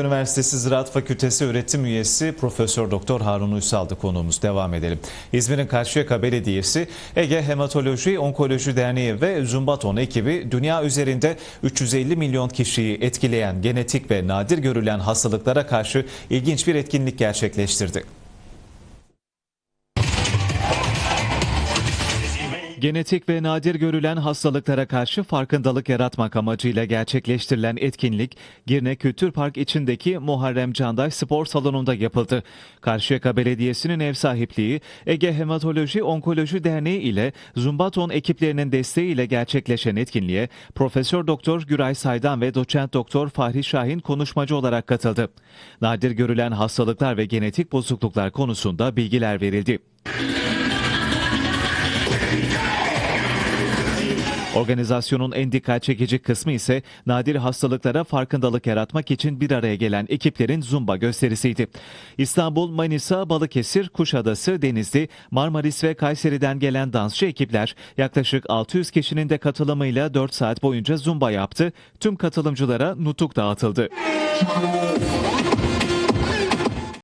Üniversitesi Ziraat Fakültesi öğretim üyesi Profesör Doktor Harun Uysal'dı konuğumuz. Devam edelim. İzmir'in Karşıyaka Belediyesi, Ege Hematoloji Onkoloji Derneği ve Zumbaton ekibi dünya üzerinde 350 milyon kişiyi etkileyen genetik ve nadir görülen hastalıklara karşı ilginç bir etkinlik gerçekleştirdi. Genetik ve nadir görülen hastalıklara karşı farkındalık yaratmak amacıyla gerçekleştirilen etkinlik Girne Kültür Park içindeki Muharrem Candaş Spor Salonu'nda yapıldı. Karşıyaka Belediyesi'nin ev sahipliği Ege Hematoloji Onkoloji Derneği ile Zumbaton ekiplerinin desteğiyle gerçekleşen etkinliğe Profesör Doktor Güray Saydan ve Doçent Doktor Fahri Şahin konuşmacı olarak katıldı. Nadir görülen hastalıklar ve genetik bozukluklar konusunda bilgiler verildi. Organizasyonun en dikkat çekici kısmı ise nadir hastalıklara farkındalık yaratmak için bir araya gelen ekiplerin zumba gösterisiydi. İstanbul, Manisa, Balıkesir, Kuşadası, Denizli, Marmaris ve Kayseri'den gelen dansçı ekipler yaklaşık 600 kişinin de katılımıyla 4 saat boyunca zumba yaptı. Tüm katılımcılara nutuk dağıtıldı.